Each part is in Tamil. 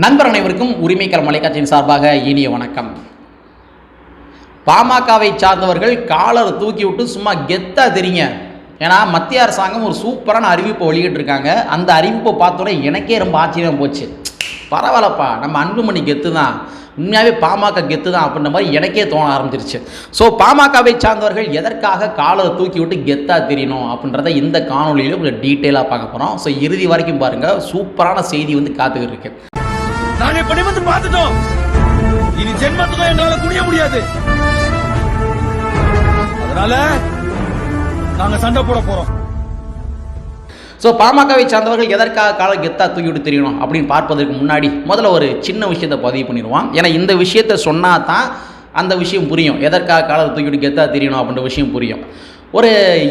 நண்பர் அனைவருக்கும் உரிமைக்கர மலைக்காட்சியின் சார்பாக இனிய வணக்கம். பாமகவை சார்ந்தவர்கள் காலரை தூக்கி விட்டு சும்மா கெத்தா தெரியுங்க ஏன்னா மத்திய அரசாங்கம் ஒரு சூப்பரான அறிவிப்பை வெளியிட்டிருக்காங்க. அந்த அறிவிப்பை பார்த்தோன்னே எனக்கே ரொம்ப ஆச்சரியம் போச்சு. பரவாயில்லப்பா நம்ம அன்புமணி கெத்து தான் உண்மையாகவே பாமக கெத்து தான் அப்படின்ற மாதிரி எனக்கே தோண ஆரம்பிச்சிருச்சு. ஸோ பாமகவை சார்ந்தவர்கள் எதற்காக காலரை தூக்கி விட்டு கெத்தா தெரியணும் அப்படின்றத இந்த காணொலியில் கொஞ்சம் டீட்டெயிலாக பார்க்க போகிறோம் ஸோ இறுதி வரைக்கும் பாருங்கள் சூப்பரான செய்தி வந்து காத்துக்கிட்டு இருக்கு. நாங்க இப்ப நிமிர்ந்து பார்த்துட்டோம். இனி ஜென்மத்துக்கும் எங்களால குனிய முடியாது. அதனால நாங்க சண்டை போட போறோம். ஸோ பாமகவை சார்ந்தவர்கள் எதற்காக கால கெத்தா தூக்கிவிட்டு தெரியணும் அப்படின்னு பார்ப்பதற்கு முன்னாடி முதல்ல ஒரு சின்ன விஷயத்தை பதிவு பண்ணிடுவான் ஏன்னா இந்த விஷயத்தை சொன்னா தான் அந்த விஷயம் புரியும். எதற்காக காலத்தை தூக்கிவிட்டு கெத்தா தெரியணும் அப்படின்ற விஷயம் புரியும். ஒரு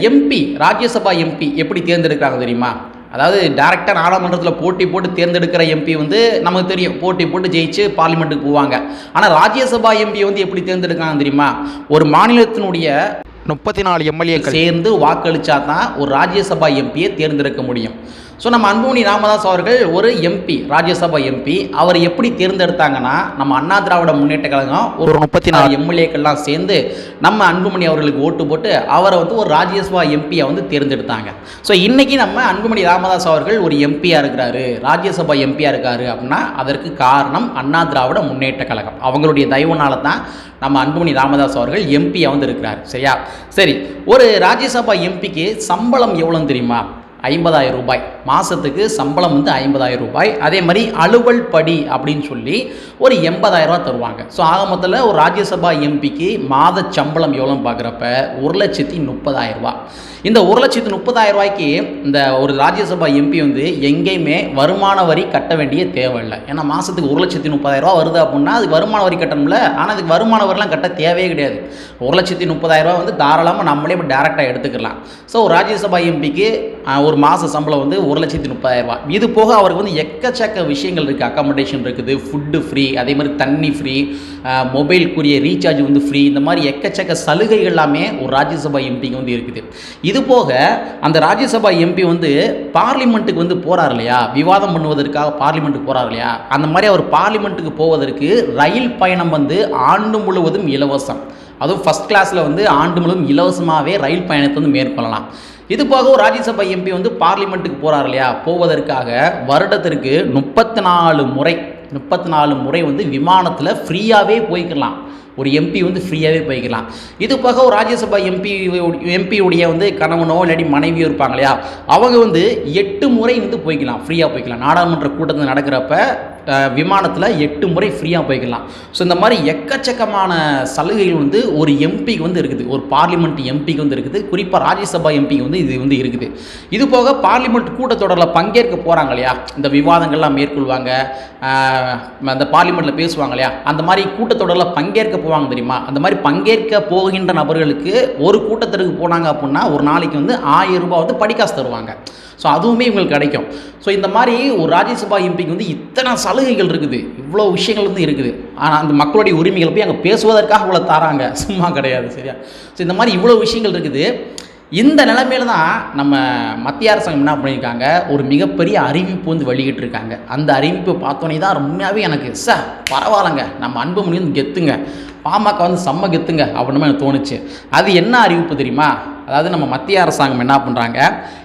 எம்பி ராஜ்யசபா எம்பி எப்படி தேர்ந்தெடுக்கிறாங்க தெரியுமா? அதாவது டேரெக்டாக நாடாளுமன்றத்தில் போட்டி போட்டு தேர்ந்தெடுக்கிற எம்பி வந்து நமக்கு தெரியும். போட்டி போட்டு ஜெயிச்சு பார்லிமெண்ட்டுக்கு போவாங்க. ஆனால் ராஜ்யசபா எம்பி வந்து எப்படி தேர்ந்தெடுக்கிறாங்க தெரியுமா? ஒரு மாநிலத்தினுடைய முப்பத்தி நாலு எம்எல்ஏக்கள் சேர்ந்து வாக்களிச்சா தான் ஒரு ராஜ்யசபா எம்பியை தேர்ந்தெடுக்க முடியும். ஸோ நம்ம அன்புமணி ராமதாஸ் அவர்கள் ஒரு எம்பி ராஜ்யசபா எம்பி அவர் எப்படி தேர்ந்தெடுத்தாங்கன்னா நம்ம அண்ணா திராவிட முன்னேற்ற கழகம் ஒரு முப்பத்தி நாலு. எம்எல்ஏக்கள்லாம் சேர்ந்து நம்ம அன்புமணி அவர்களுக்கு ஓட்டு போட்டு அவரை வந்து ஒரு ராஜ்யசபா எம்பியை வந்து தேர்ந்தெடுத்தாங்க. ஸோ இன்னைக்கு நம்ம அன்புமணி ராமதாஸ் அவர்கள் ஒரு எம்பியாக இருக்கிறாரு ராஜ்யசபா எம்பியாக இருக்காரு அப்படின்னா அதற்கு காரணம் அண்ணா திராவிட முன்னேற்ற கழகம். அவங்களுடைய தயவுனால தான் நம்ம அன்புமணி ராமதாஸ் அவர்கள் எம்பியாக வந்து இருக்கிறார். சரியா? சரி ஒரு ராஜ்யசபா எம்பிக்கு சம்பளம் எவ்வளோன்னு தெரியுமா? ஐம்பதாயிரம் ரூபாய். மாதத்துக்கு சம்பளம் வந்து ஐம்பதாயிரம் ரூபாய். அதே மாதிரி அலுவல் படி அப்படின்னு சொல்லி ஒரு எண்பதாயிரம் ரூபா தருவாங்க. ஸோ ஆக மொத்தத்தில் ஒரு ராஜ்யசபா எம்பிக்கு மாத சம்பளம் எவ்வளோன்னு பார்க்குறப்ப ஒரு லட்சத்தி முப்பதாயிரம் ரூபா இந்த ஒரு லட்சத்தி முப்பதாயிரம் ரூபாய்க்கு இந்த ஒரு ராஜ்யசபா எம்பி வந்து எங்கேயுமே வருமான வரி கட்ட வேண்டிய தேவையில்லை. ஏன்னா மாதத்துக்கு ஒரு லட்சத்தி முப்பதாயிரம் ரூபா வருது அப்படின்னா அது வருமான வரி கட்டணும்ல. ஆனால் அதுக்கு வருமான வரிலாம் கட்ட தேவையே கிடையாது. ஒரு லட்சத்தி முப்பதாயிரம் ரூபா வந்து தாராளமாக நம்மளே இப்போ டேரெக்டாக எடுத்துக்கலாம். ஸோ ஒரு ராஜ்யசபா எம்பிக்கு ஒரு ஒரு மாத சம்பளம் வந்து ஒரு லட்சத்தி முப்பதாயிரரூபா இது போக அவருக்கு வந்து எக்கச்சக்க விஷயங்கள் இருக்குது அக்காமடேஷன் இருக்குது ஃபுட்டு ஃப்ரீ அதே மாதிரி தண்ணி ஃப்ரீ மொபைலுக்குரிய ரீசார்ஜ் வந்து ஃப்ரீ இந்த மாதிரி எக்கச்சக்க சலுகைகள் எல்லாமே ஒரு ராஜ்யசபா எம்பிக்கு வந்து இருக்குது. இது போக அந்த ராஜ்யசபா எம்பி வந்து பார்லிமெண்ட்டுக்கு வந்து போகிறார் இல்லையா? விவாதம் பண்ணுவதற்காக பார்லிமெண்ட்டுக்கு போகிறார் இல்லையா? அந்த மாதிரி அவர் பார்லிமெண்ட்டுக்கு போவதற்கு ரயில் பயணம் வந்து ஆண்டு முழுவதும் இலவசம். அதுவும் ஃபஸ்ட் கிளாஸில் வந்து ஆண்டு முழுவதும் இலவசமாகவே ரயில் பயணத்தை வந்து மேற்கொள்ளலாம். இது போக ஒரு ராஜ்யசபா எம்பி வந்து பார்லிமெண்ட்டுக்கு போகிறார் இல்லையா? போவதற்காக வருடத்திற்கு முப்பத்தி நாலு முறை முப்பத்தி நாலு முறை வந்து விமானத்தில் ஃப்ரீயாகவே போய்க்கலாம் ஒரு எம்பி வந்து ஃப்ரீயாகவே போய்க்கலாம் இது போக ஒரு ராஜ்யசபா எம்பி எம்பியுடைய வந்து கணவனோ இல்லாட்டி மனைவியோ இருப்பாங்க இல்லையா? அவங்க வந்து எட்டு முறை வந்து போய்க்கலாம் ஃப்ரீயாக போய்க்கலாம் நாடாளுமன்ற கூட்டத்தில் நடக்கிறப்ப விமானத்தில் எட்டு முறை ஃப்ரீயாக போய்க்கலாம். ஸோ இந்த மாதிரி எக்கச்சக்கமான சலுகைகள் வந்து ஒரு எம்பிக்கு வந்து இருக்குது. ஒரு பார்லிமெண்ட் எம்பிக்கு வந்து இருக்குது. குறிப்பாக ராஜ்யசபா எம்பிக்கு வந்து இது வந்து இருக்குது. இது போக பார்லிமெண்ட் கூட்டத்தொடரில் பங்கேற்க போகிறாங்க இல்லையா? இந்த விவாதங்கள்லாம் மேற்கொள்வாங்க. அந்த பார்லிமெண்ட்டில் பேசுவாங்க இல்லையா? அந்த மாதிரி கூட்டத்தொடரில் பங்கேற்க போவாங்க தெரியுமா? அந்த மாதிரி பங்கேற்க போகின்ற நபர்களுக்கு ஒரு கூட்டத்திற்கு போனாங்க அப்படின்னா ஒரு நாளைக்கு வந்து ஆயிரம் ரூபாய் வந்து படிக்காசு தருவாங்க. ஸோ அதுவுமே இவங்களுக்கு கிடைக்கும். ஸோ இந்த மாதிரி ஒரு ராஜ்யசபா எம்பிக்கு வந்து இத்தனை சலுகைகள் இருக்குது. இவ்வளோ விஷயங்கள் வந்து இருக்குது. ஆனால் அந்த மக்களுடைய உரிமைகள் போய் அங்கே பேசுவதற்காக இவ்வளோ தராங்க. சும்மா கிடையாது சரியா? ஸோ இந்த மாதிரி இவ்வளோ விஷயங்கள் இருக்குது. இந்த நிலைமையில தான் நம்ம மத்திய அரசாங்கம் என்ன பண்ணியிருக்காங்க? ஒரு மிகப்பெரிய அறிவிப்பு வந்து வெளியிட்டிருக்காங்க. அந்த அறிவிப்பை பார்த்தோன்னே தான் ரொம்பவே எனக்கு சார் பரவாயில்லைங்க. நம்ம அன்புமணி வந்து கெத்துங்க. பாமக வந்து செம்ம கெத்துங்க அப்படின்னு எனக்கு தோணுச்சு. அது என்ன அறிவிப்பு தெரியுமா? அதாவது நம்ம மத்திய அரசாங்கம் என்ன பண்ணுறாங்க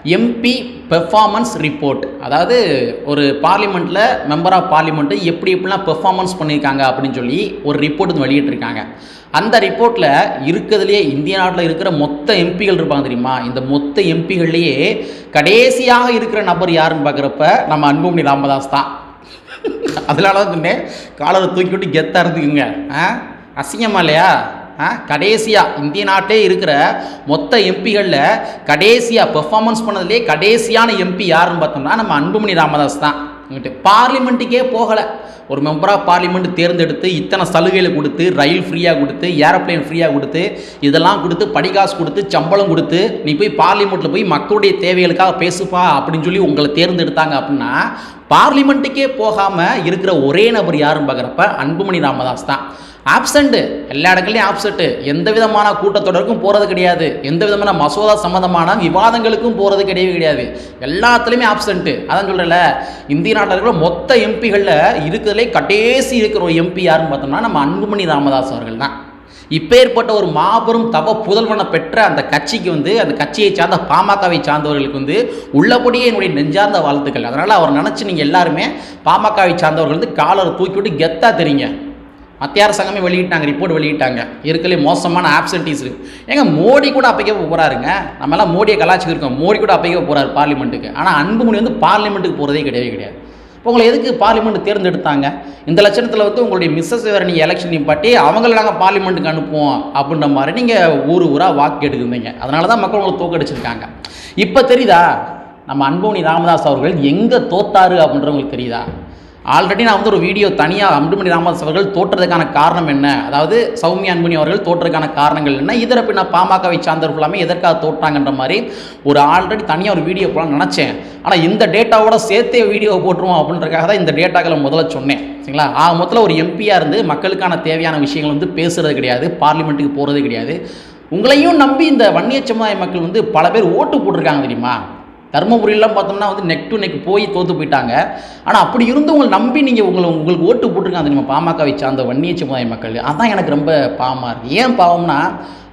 எம்பி பெர்ஃபார்மன்ஸ் ரிப்போர்ட் அதாவது ஒரு பார்லிமெண்ட்டில் மெம்பர் ஆஃப் பார்லிமெண்ட்டு எப்படி எப்படிலாம் பெர்ஃபார்மன்ஸ் பண்ணியிருக்காங்க அப்படின்னு சொல்லி ஒரு ரிப்போர்ட் வந்து வெளியிட்டிருக்காங்க. அந்த ரிப்போர்ட்டில் இருக்கிறதுலையே இந்திய நாட்டில் இருக்கிற மொத்த எம்பிகள் இருப்பாங்க தெரியுமா? இந்த மொத்த எம்பிகள்லேயே கடைசியாக இருக்கிற நபர் யாருன்னு பார்க்குறப்ப நம்ம அன்புமணி ராமதாஸ் தான். அதனால தான் சொன்னேன் காலரை தூக்கி விட்டு கெத்தாக இருந்துக்குங்க. ஆ? அசிங்கமா இல்லையா ஆ கடைசியாக இந்திய நாட்டிலே இருக்கிற மொத்த எம்பிகளில் கடைசியாக பெர்ஃபார்மன்ஸ் பண்ணதுலேயே கடைசியான எம்பி யாருன்னு பார்த்தோம்னா நம்ம அன்புமணி ராமதாஸ் தான். பார்லிமெண்ட்டுக்கே போகலை. ஒரு மெம்பர் ஆஃப் பார்லிமெண்ட் தேர்ந்தெடுத்து இத்தனை சலுகைகளை கொடுத்து ரயில் ஃப்ரீயாக கொடுத்து ஏரோப்ளேன் ஃப்ரீயாக கொடுத்து இதெல்லாம் கொடுத்து படிகாசு கொடுத்து சம்பளம் கொடுத்து நீ போய் பார்லிமெண்ட்டில் போய் மக்களுடைய தேவைகளுக்காக பேசுப்பா அப்படின்னு சொல்லி உங்களை தேர்ந்தெடுத்தாங்க அப்படின்னா பார்லிமெண்ட்டுக்கே போகாமல் இருக்கிற ஒரே நபர் யாருன்னு பார்க்குறப்ப அன்புமணி ராமதாஸ் தான். ஆப்சண்ட்டு எல்லா இடங்கள்லையும் ஆப்செட்டு எந்த விதமான கூட்டத்தொடருக்கும் போகிறது கிடையாது. எந்த விதமான மசோதா சம்மந்தமான விவாதங்களுக்கும் போகிறது கிடையவே கிடையாது. எல்லாத்துலேயுமே ஆப்சண்ட்டு அதான் சொல்கிறல இந்திய நாட்டில் இருக்கிற மொத்த எம்பிகளில் இருக்கிறதுலே கடைசி இருக்கிற ஒரு எம்பி யாருன்னு பார்த்தோம்னா நம்ம அன்புமணி ராமதாஸ் அவர்கள் தான். இப்பேற்பட்ட ஒரு மாபெரும் தவ புதல்வனை பெற்ற அந்த கட்சிக்கு வந்து அந்த கட்சியை சார்ந்த பாமகவை சார்ந்தவர்களுக்கு வந்து உள்ளபடியே என்னுடைய நெஞ்சார்ந்த வாழ்த்துக்கள். அதனால் அவர் நினச்சி நீங்கள் எல்லாருமே பாமகவை சார்ந்தவர்கள் வந்து காலரை தூக்கி விட்டு கெத்தாக தெரியுங்க. மத்திய அரசாங்கமே வெளியிட்டாங்க ரிப்போர்ட் வெளியிட்டாங்க. இருக்கலே மோசமான ஆப்சன்டீஸ் இருக்கு. ஏங்க மோடி கூட அப்பைக்கே போகிறாருங்க நம்ம மோடியை மோடியை கலாச்சிருக்கோம் மோடி கூட அப்பைக்கே போகிறாரு பார்லிமெண்ட்டுக்கு ஆனால் அன்புமணி வந்து பார்லிமெண்ட்டுக்கு போகிறதே கிடையவே கிடையாது. உங்களை எதுக்கு பார்லிமெண்ட் தேர்ந்தெடுத்தாங்க? இந்த லட்சணத்தில் வந்து உங்களுடைய மிஸ்ஸஸ் வேறு நீங்கள் எலெக்ஷன் நிப்பாட்டி அவங்கள நாங்கள் பார்லிமெண்ட்டுக்கு அனுப்புவோம் அப்படின்ற மாதிரி நீங்கள் ஊர் ஊராக வாக்கு எடுக்குந்தீங்க அதனால தான் மக்கள் உங்களை தோக்கடிச்சிருக்காங்க. இப்போ தெரியுதா? நம்ம அன்போனி ராமதாஸ் அவர்கள் எங்கே தோத்தாரு அப்படின்றவங்களுக்கு தெரியுதா? ஆல்ரெடி நான் வந்து ஒரு வீடியோ தனியாக அன்புமணி ராமதாஸ் அவர்கள் தோற்றதுக்கான காரணம் என்ன? அதாவது சௌமியா அன்புமணி அவர்கள் தோற்றதுக்கான காரணங்கள் என்ன? இதர பின்ன பாமகவை சார்ந்தவர்கள் எல்லாமே எதற்காக தோற்றாங்கன்ற மாதிரி ஒரு ஆல்ரெடி தனியாக ஒரு வீடியோ போடலாம் நினச்சேன். ஆனால் இந்த டேட்டாவோட சேர்த்தே வீடியோ போட்டுருவோம் அப்படின்றக்காக தான் இந்த டேட்டாக்களை முதல்ல சொன்னேன். சரிங்களா? ஆ மொத்தத்தில் ஒரு எம்பியாக இருந்து மக்களுக்கான தேவையான விஷயங்கள் வந்து பேசுறது கிடையாது. பார்லிமெண்ட்டுக்கு போகிறது கிடையாது. உங்களையும் நம்பி இந்த வன்னிய சமுதாய மக்கள் வந்து பல பேர் ஓட்டு போட்டிருக்காங்க தெரியுமா? தருமபுரியெல்லாம் பார்த்தோம்னா வந்து நெக் டு நெக் போய் தோற்று போயிட்டாங்க. ஆனால் அப்படி இருந்து உங்களை நம்பி நீங்கள் உங்களை உங்களுக்கு ஓட்டு போட்டிருக்காங்க. நம்ம பாமகவை சார்ந்த வன்னிய சமுதாய மக்கள். அதான் எனக்கு ரொம்ப பாவமாக இருக்குது ஏன் பாவம்னா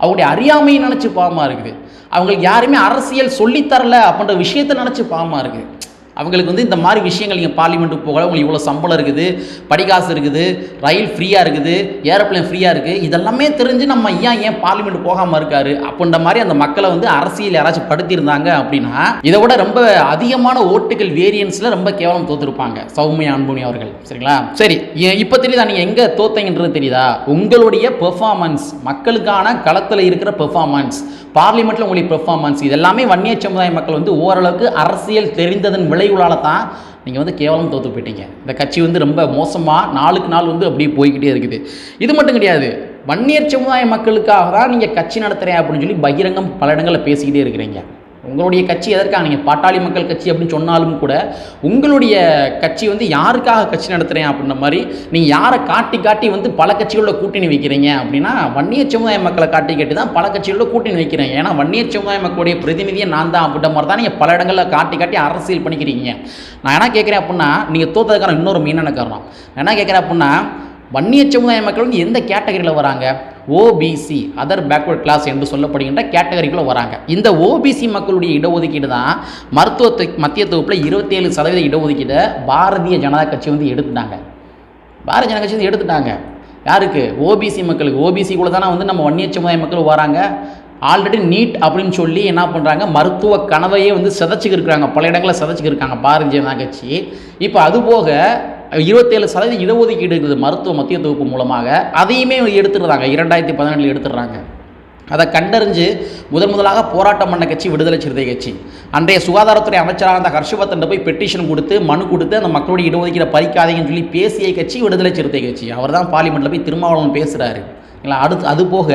அவங்களுடைய அறியாமையை நினச்சி பாவமாக இருக்குது. அவங்களுக்கு யாருமே அரசியல் சொல்லித்தரல அப்படின்ற விஷயத்தை நினச்சி பாவமாக இருக்குது அவங்களுக்கு வந்து இந்த மாதிரி விஷயங்கள் நீங்கள் பார்லிமெண்ட்டுக்கு போகல உங்களுக்கு இவ்வளோ சம்பளம் இருக்குது படிக்காசு இருக்குது ரயில் ஃப்ரீயாக இருக்குது ஏரோப்ளேன் ஃப்ரீயாக இருக்குது இதெல்லாமே தெரிஞ்சு நம்ம ஏன் ஏன் பார்லிமெண்ட் போகாமல் இருக்காரு? அப்படின்ற மாதிரி அந்த மக்களை வந்து அரசியல் யாராச்சும் படுத்தியிருந்தாங்க அப்படின்னா இதை விட ரொம்ப அதிகமான ஓட்டுகள் வேரியன்ஸில் ரொம்ப கேவலம் தோத்துருப்பாங்க. சௌமியா அன்புனி அவர்கள். சரிங்களா? சரி இப்போ தெரியுதா நீங்கள் எங்கே தோத்தீங்கன்றது தெரியுதா? உங்களுடைய பெர்ஃபார்மன்ஸ் மக்களுக்கான களத்தில் இருக்கிற பெர்ஃபார்மன்ஸ் பார்லிமெண்ட்டில் உங்களுடைய பெர்ஃபார்மன்ஸ் இதெல்லாமே வன்னிய சமுதாய மக்கள் வந்து ஓரளவுக்கு அரசியல் தெரிந்ததன் விளைவுகளால் தான் நீங்கள் வந்து கேவலம் தோற்று போயிட்டீங்க. இந்த கட்சி வந்து ரொம்ப மோசமாக நாளுக்கு நாள் வந்து அப்படியே போய்கிட்டே இருக்குது. இது மட்டும் கிடையாது. வன்னியர் சமுதாய மக்களுக்காக தான் நீங்கள் கட்சி நடத்துகிறேன் அப்படின்னு சொல்லி பகிரங்கம் பல இடங்களில் பேசிக்கிட்டே இருக்கிறீங்க. உங்களுடைய கட்சி எதற்காக? நீங்கள் பாட்டாளி மக்கள் கட்சி அப்படின்னு சொன்னாலும் கூட உங்களுடைய கட்சி வந்து யாருக்காக கட்சி நடத்துகிறேன் அப்படின்ற மாதிரி நீங்கள் யாரை காட்டி காட்டி வந்து பல கட்சிகளோட கூட்டணி வைக்கிறீங்க அப்படின்னா வன்னிய சமுதாய மக்களை காட்டி காட்டி தான் பல கட்சிகளோட கூட்டணி வைக்கிறேன். ஏன்னா வன்னியர் சமுதாய மக்களுடைய பிரதிநிதியை நான் தான் அப்படின்ற மாதிரி தான் நீங்கள் பல இடங்களில் காட்டி காட்டி அரசியல் பண்ணிக்கிறீங்க. நான் என்ன கேட்குறேன் அப்படின்னா நீங்கள் தோத்ததுக்கான இன்னொரு மெயினான காரணம். என்ன கேட்குறேன் அப்படின்னா வன்னிய சமுதாய மக்கள் வந்து எந்த கேட்டகரியில் வராங்க? ஓபிசி அதர் பேக்வர்ட் கிளாஸ் என்று சொல்லப்படுகின்ற கேட்டகரிக்குள்ள வராங்க. இந்த ஓபிசி மக்களுடைய இடஒதுக்கீடு தான் மருத்துவ மத்திய தொகுப்பில் இருபத்தேழு சதவீத இடஒதுக்கீடை பாரதிய ஜனதா கட்சி வந்து எடுத்துட்டாங்க. பாரதிய ஜனதா கட்சி வந்து எடுத்துட்டாங்க. யாருக்கு? ஓபிசி மக்களுக்கு. ஓபிசி கூட தானே வந்து நம்ம வன்னிய சமுதாய மக்கள் வராங்க. ஆல்ரெடி நீட் அப்படின்னு சொல்லி என்ன பண்ணுறாங்க மருத்துவ கனவையே வந்து சிதைச்சிக்கிருக்கிறாங்க. பல இடங்களில் சிதைச்சிக்கிருக்காங்க பாரதிய ஜனதா கட்சி. இப்போ அதுபோக இருபத்தேழு சதவீதம் இடஒதுக்கீடு இருக்குது மருத்துவ மத்திய தொகுப்பு மூலமாக. அதையுமே எடுத்துடுறாங்க. இரண்டாயிரத்தி பதினெட்டில் எடுத்துடுறாங்க. அதை கண்டறிஞ்சு முதன் முதலாக போராட்டம் பண்ண கட்சி விடுதலை சிறுத்தை கட்சி. அன்றைய சுகாதாரத்துறை அமைச்சராக இருந்த ஹர்ஷவர்தன் போய் பெட்டிஷன் கொடுத்து மனு கொடுத்து அந்த மக்களுடைய இடஒதுக்கீடை பறிக்காதீங்கன்னு சொல்லி பேசிய கட்சி விடுதலை சிறுத்தை கட்சி. அவர் தான் பார்லிமெண்ட்டில் போய் திருமாவளவன் பேசுகிறாரு இல்லை அடுத்து அது போக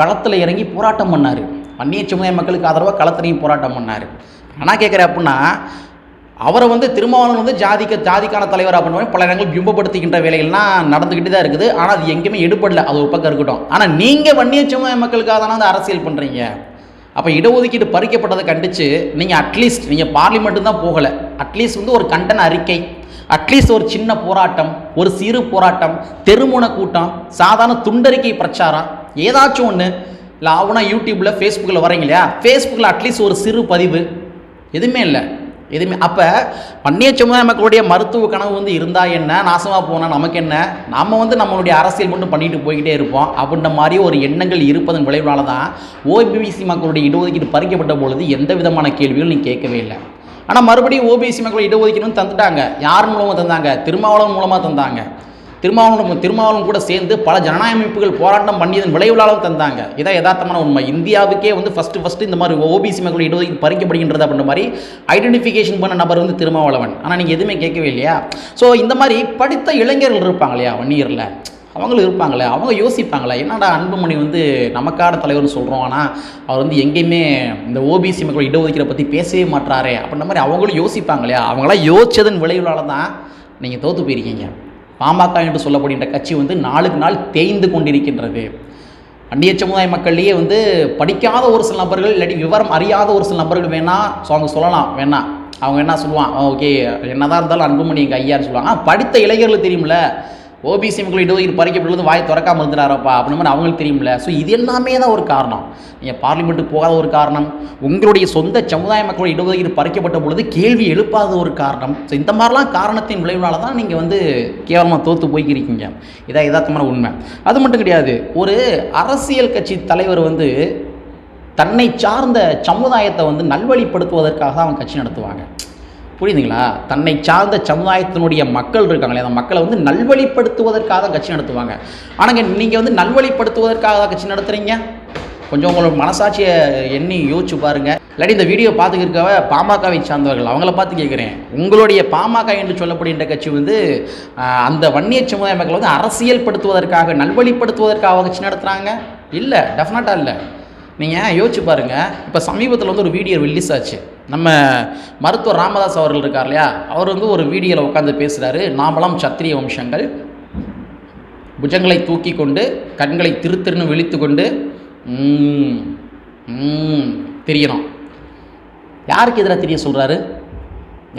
களத்தில் இறங்கி போராட்டம் பண்ணார். அந்நிய சமுதாய மக்களுக்கு ஆதரவாக களத்திலையும் போராட்டம் பண்ணார். ஆனால் கேட்குறேன் அப்படின்னா அவரை வந்து திருமாவளவன் வந்து ஜாதிக்க ஜாதிக்கான தலைவராக அப்படின்னு பல இடங்கள் பிம்பப்படுத்துகின்ற வேலைகள்லாம் நடந்துக்கிட்டு தான் இருக்குது. ஆனால் அது எங்கேயுமே எடுபடல. அது ஒரு பக்கம் இருக்கட்டும். ஆனால் நீங்கள் வன்னிய சமுதாய மக்களுக்காக தானே வந்து அரசியல் பண்ணுறீங்க அப்போ இடஒதுக்கீடு பறிக்கப்பட்டதை கண்டித்து நீங்கள் அட்லீஸ்ட் நீங்கள் பார்லிமெண்ட்டு தான் போகலை. அட்லீஸ்ட் வந்து ஒரு கண்டன அறிக்கை. அட்லீஸ்ட் ஒரு சின்ன போராட்டம் ஒரு சிறு போராட்டம் தெருமுன கூட்டம் சாதாரண துண்டறிக்கை பிரச்சாரம் ஏதாச்சும் ஒன்று இல்லை ஆகுனா யூடியூப்பில் ஃபேஸ்புக்கில் வரீங்க இல்லையா? ஃபேஸ்புக்கில் அட்லீஸ்ட் ஒரு சிறு பதிவு. எதுவுமே இல்லை. எதுவுமே அப்போ பண்ணிய சமுதாய மக்களுடைய மருத்துவ கனவு வந்து இருந்தால் என்ன? நாசமாக போனால் நமக்கு என்ன? நாம் வந்து நம்மளுடைய அரசியல் மட்டும் பண்ணிட்டு போய்கிட்டே இருப்போம். அப்படின்ற மாதிரி ஒரு எண்ணங்கள் இருப்பதன் விளைவுனால தான் ஓபிசி மக்களுடைய இடஒதுக்கீடு பறிக்கப்பட்ட பொழுது எந்த விதமான கேள்விகளும் நீ கேட்கவே இல்லை. ஆனால் மறுபடியும் ஓபிசி மக்கள் இடஒதுக்கீடுன்னு தந்துட்டாங்க. யார் மூலமாக தந்தாங்க? திருமாவளவன் மூலமாக தந்தாங்க. திருமாவளவன் திருமாவளவன் கூட சேர்ந்து பல ஜனநாயக அமைப்புகள் போராட்டம் பண்ணியதன் விளைவுகளாலும் தந்தாங்க. இதான் யதார்த்தமான உண்மை. இந்தியாவுக்கே வந்து ஃபஸ்ட்டு ஃபஸ்ட்டு இந்த மாதிரி ஓபிசி மக்கள் இடஒதுக்கீடு பறிக்கப்படுகின்றது அப்படின்ற மாதிரி ஐடென்டிஃபிகேஷன் பண்ண நபர் வந்து திருமாவளவன். ஆனால் நீங்கள் எதுவுமே கேட்கவே இல்லையா? ஸோ இந்த மாதிரி படித்த இளைஞர்கள் இருப்பாங்க இல்லையா வன்னியரில்? அவங்களும் இருப்பாங்களே அவங்க யோசிப்பாங்களே என்னடா அன்புமணி வந்து நமக்கான தலைவர்னு சொல்கிறோம் ஆனால் அவர் வந்து எங்கேயுமே இந்த ஓபிசி மக்கள் இடஒதுக்கீடு பற்றி பேசவே மாட்டாரே அப்படின்ற மாதிரி அவங்களும் யோசிப்பாங்க இல்லையா? அவங்களாம் யோசிச்சதன் விளைவுகளால் தான் நீங்கள் தோற்று போயிருக்கீங்க. பாமக என்று சொல்லப்படுகின்ற கட்சி வந்து நாளுக்கு நாள் தேய்ந்து கொண்டிருக்கின்றது. அந்நிய சமுதாய மக்கள்லேயே வந்து படிக்காத ஒரு சில நபர்கள் இல்லாட்டி விவரம் அறியாத ஒரு சில நபர்கள் வேணா ஸோ அவங்க சொல்லலாம் வேணா. அவங்க என்ன சொல்லுவான் ஓகே என்னதான் இருந்தாலும் அன்புமணி எங்கள் ஐயான்னு சொல்லுவாங்க. படித்த இளைஞர்கள் தெரியுமில்ல ஓபிசி மக்கள் இடஒதுக்கீடு பறிக்கப்பட்டுள்ளது வாய் திறக்காமல் இருந்தாரப்பா அப்படின்னு அவங்களுக்கு தெரியும்ல. ஸோ இது எல்லாமே தான் ஒரு காரணம். நீங்கள் பார்லிமெண்ட்டுக்கு போகாத ஒரு காரணம். உங்களுடைய சொந்த சமுதாய மக்களோட இடஒதுக்கீடு பறிக்கப்பட்ட பொழுது கேள்வி எழுப்பாத ஒரு காரணம். ஸோ இந்த மாதிரிலாம் காரணத்தின் விளைவுனால தான் நீங்கள் வந்து கேவலமாக தோற்று போய்க்கிறீங்க இதான் யதார்த்தமான உண்மை. அது மட்டும் கிடையாது. ஒரு அரசியல் கட்சி தலைவர் வந்து தன்னை சார்ந்த சமுதாயத்தை வந்து நல்வழிப்படுத்துவதற்காக அவங்க கட்சி நடத்துவாங்க. புரியுதுங்களா? தன்னை சார்ந்த சமுதாயத்தினுடைய மக்கள் இருக்காங்களே அந்த மக்களை வந்து நல்வழிப்படுத்துவதற்காக தான் கட்சி நடத்துவாங்க. ஆனாங்க நீங்கள் வந்து நல்வழிப்படுத்துவதற்காக தான் கட்சி நடத்துகிறீங்க கொஞ்சம் உங்களோட மனசாட்சியை எண்ணி யோசிச்சு பாருங்க. இல்லாட்டி இந்த வீடியோ பார்த்துக்கிறக்காவ பாமகவை சார்ந்தவர்கள் அவங்கள பார்த்து கேட்குறேன் உங்களுடைய பாமக என்று சொல்லப்படுகின்ற கட்சி வந்து அந்த வன்னிய சமுதாய மக்களை வந்து அரசியல் படுத்துவதற்காக நல்வழிப்படுத்துவதற்காக கட்சி நடத்துகிறாங்க இல்லை டெஃபினட்டாக இல்லை. நீங்கள் யோசிச்சு பாருங்கள் இப்போ சமீபத்தில் வந்து ஒரு வீடியோ ரிலீஸ் ஆச்சு. நம்ம மருத்துவர் ராமதாஸ் அவர்கள் இருக்கார் இல்லையா? அவர் வந்து ஒரு வீடியோவில் உட்காந்து பேசுகிறாரு நாமலாம் சத்திரிய வம்சங்கள். புஜங்களை தூக்கி கொண்டு கண்களை திருத்திருன்னு விழித்து கொண்டு தெரியணும். யாருக்கு எதிராக தெரிய சொல்கிறாரு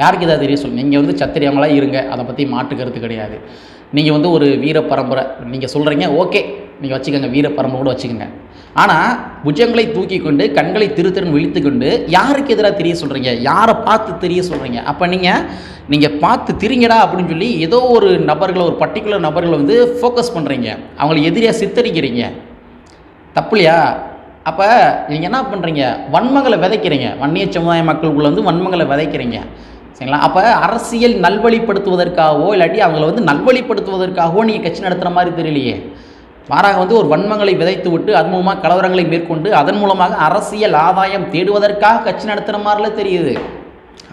யாருக்கு எதிராக தெரிய சொல்லுங்கள் நீங்கள் வந்து சத்திரியவங்களாக இருங்க. அதை பற்றி மாற்று கருத்து கிடையாது. நீங்கள் வந்து ஒரு வீர பரம்பரை நீங்கள் சொல்கிறீங்க ஓகே. நீங்கள் வச்சுக்கோங்க வீர பரம்பரை கூட வச்சுக்கோங்க. ஆனால் புஜங்களை தூக்கி கொண்டு கண்களை திருத்திறன் விழித்து கொண்டு யாருக்கு எதிராக தெரிய சொல்கிறீங்க யாரை பார்த்து தெரிய சொல்கிறீங்க அப்போ நீங்கள் நீங்கள் பார்த்து திரிங்கடா அப்படின்னு சொல்லி ஏதோ ஒரு நபர்களை ஒரு பர்டிகுலர் நபர்களை வந்து ஃபோக்கஸ் பண்ணுறீங்க அவங்களை எதிரியாக சித்தரிக்கிறீங்க. தப்பு இல்லையா அப்போ நீங்கள் என்ன பண்ணுறீங்க வன்மங்களை விதைக்கிறீங்க. வன்னிய சமுதாய மக்களுக்குள்ளே வந்து வன்மங்களை விதைக்கிறீங்க. சரிங்களா? அப்போ அரசியல் நல்வழிப்படுத்துவதற்காகவோ இல்லாட்டி அவங்கள வந்து நல்வழிப்படுத்துவதற்காகவோ நீங்கள் கட்சி நடத்துகிற மாதிரி தெரியலையே. மாறாக வந்து ஒரு வன்மங்களை விதைத்து விட்டு அது மூலமாக கலவரங்களை மேற்கொண்டு அதன் மூலமாக அரசியல் ஆதாயம் தேடுவதற்காக கட்சி நடத்துகிற மாதிரிலாம் தெரியுது.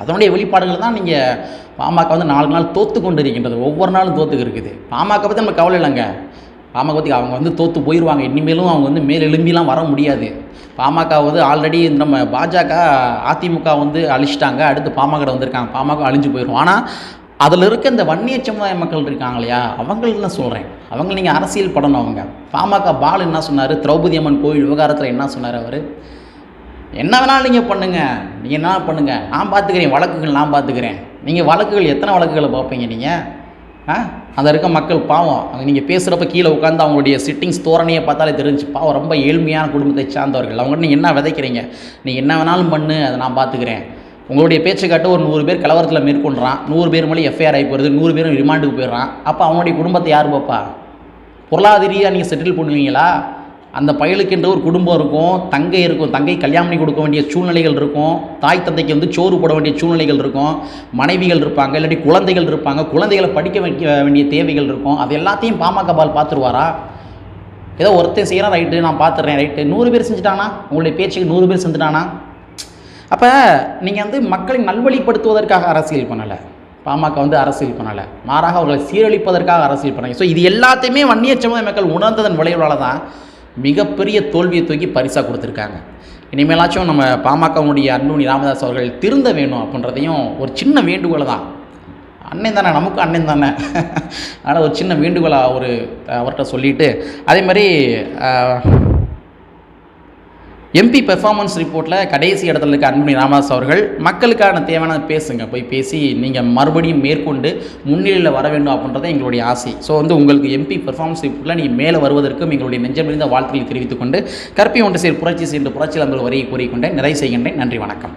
அதனுடைய வெளிப்பாடுகள் தான் நீங்கள் பாமக வந்து நாலு நாள் தோத்து கொண்டு இருக்கின்றது ஒவ்வொரு நாளும் தோத்துக்கு இருக்குது. பாமக பற்றி நம்ம கவலை இல்லைங்க. பாமக பற்றி அவங்க வந்து தோற்று போயிடுவாங்க இனிமேலும் அவங்க வந்து மேல் எழும்பிலாம் வர முடியாது. பாமக வந்து ஆல்ரெடி நம்ம பாஜக அதிமுக வந்து அழிச்சிட்டாங்க. அடுத்து பாமக வந்திருக்காங்க. பாமக அழிஞ்சு போயிடும் ஆனால் அதில் இருக்க இந்த வன்னிய சமுதாய மக்கள் இருக்காங்க இல்லையா? அவங்களுக்கு சொல்கிறேன் அவங்க நீங்கள் அரசியல் படணும் அவங்க. பாமக பால் என்ன சொன்னார்? திரௌபதி அம்மன் கோயில் விவகாரத்தில் என்ன சொன்னார் அவர்? என்ன வேணாலும் நீங்கள் பண்ணுங்கள் நீங்கள் என்ன பண்ணுங்கள் நான் பார்த்துக்கிறேன். வழக்குகள் நான் பார்த்துக்கிறேன். நீங்கள் வழக்குகள் எத்தனை வழக்குகளை பார்ப்பீங்க நீங்கள் அந்த இருக்க மக்கள் பாவம். அங்கே நீங்கள் பேசுகிறப்ப கீழே உட்காந்து அவங்களுடைய சிட்டிங்ஸ் தோரணையை பார்த்தாலே தெரிஞ்சு பாவம் ரொம்ப ஏழ்மையான குடும்பத்தை சார்ந்தவர்கள். அவங்க நீங்கள் என்ன விதைக்கிறீங்க? நீ என்ன வேணாலும் பண்ணு அதை நான் பார்த்துக்கிறேன். உங்களுடைய பேச்சை காட்டு ஒரு நூறு பேர் கலவரத்தில் மேற்கொள்கிறான் நூறு பேர் மேலே எஃப்ஐஆர் ஆகி போகிறது நூறு பேரும் ரிமாண்டுக்கு போயிடுறான். அப்போ அவனுடைய குடும்பத்தை யார் பார்ப்பா? பொருளாதார ரீதியாக நீங்கள் செட்டில் பண்ணுவீங்களா? அந்த பயலுக்கென்று ஒரு குடும்பம் இருக்கும் தங்கை இருக்கும் தங்கை கல்யாணம் பண்ணி கொடுக்க வேண்டிய சூழ்நிலைகள் இருக்கும் தாய் தந்தைக்கு வந்து சோறு போட வேண்டிய சூழ்நிலைகள் இருக்கும் மனைவிகள் இருப்பாங்க இல்லாட்டி குழந்தைகள் இருப்பாங்க குழந்தைகளை படிக்க வைக்க வேண்டிய தேவைகள் இருக்கும் அது எல்லாத்தையும் பாமக பால் பார்த்துருவாரா? ஏதோ ஒருத்தன் செய்கிறான் ரைட்டு நான் பார்த்துறேன் ரைட்டு. நூறு பேர் செஞ்சுட்டானா? உங்களுடைய பேச்சுக்கு நூறு பேர் செஞ்சுட்டானா? அப்போ நீங்கள் வந்து மக்களை நல்வழிப்படுத்துவதற்காக அரசியல் பண்ணலை. பாமக வந்து அரசியல் பண்ணலை. மாறாக அவர்களை சீரழிப்பதற்காக அரசியல் பண்ணாங்க ஸோ இது எல்லாத்தையுமே வன்னிய சமுதாய மக்கள் உணர்ந்ததன் விளைவுகளால் தான் மிகப்பெரிய தோல்வியை தூக்கி பரிசாக கொடுத்துருக்காங்க. இனிமேலாச்சும் நம்ம பாமகவுடைய அன்புமணி ராமதாஸ் அவர்கள் திருந்த வேணும் அப்படின்றதையும் ஒரு சின்ன வேண்டுகோள் தான். அண்ணன் தானே நமக்கும் அண்ணன் தானே. ஆனால் ஒரு சின்ன வேண்டுகோளாக ஒரு அவர்கிட்ட சொல்லிவிட்டு அதே மாதிரி எம்பி பெர்ஃபார்மன்ஸ் ரிப்போர்ட்டில் கடைசி இடத்துல இருக்க அன்புமணி ராமதாஸ் அவர்கள் மக்களுக்கான தேவையான பேசுங்க போய் பேசி நீங்கள் மறுபடியும் மேற்கொண்டு முன்னிலையில் வர வேண்டும் அப்படின்றத எங்களுடைய ஆசை. ஸோ வந்து உங்களுக்கு எம்பி பெர்ஃபார்மன்ஸ் ரிப்போர்ட்டில் நீங்கள் மேலே வருவதற்கும் எங்களுடைய நெஞ்சமிருந்த வாழ்த்துக்களை தெரிவித்துக்கொண்டு கற்பி ஒன்று சேர் புரட்சி சென்று புரட்சியில் அந்த வரையை கூறிக்கொண்டேன். நிறைவு செய்கின்றேன். நன்றி வணக்கம்.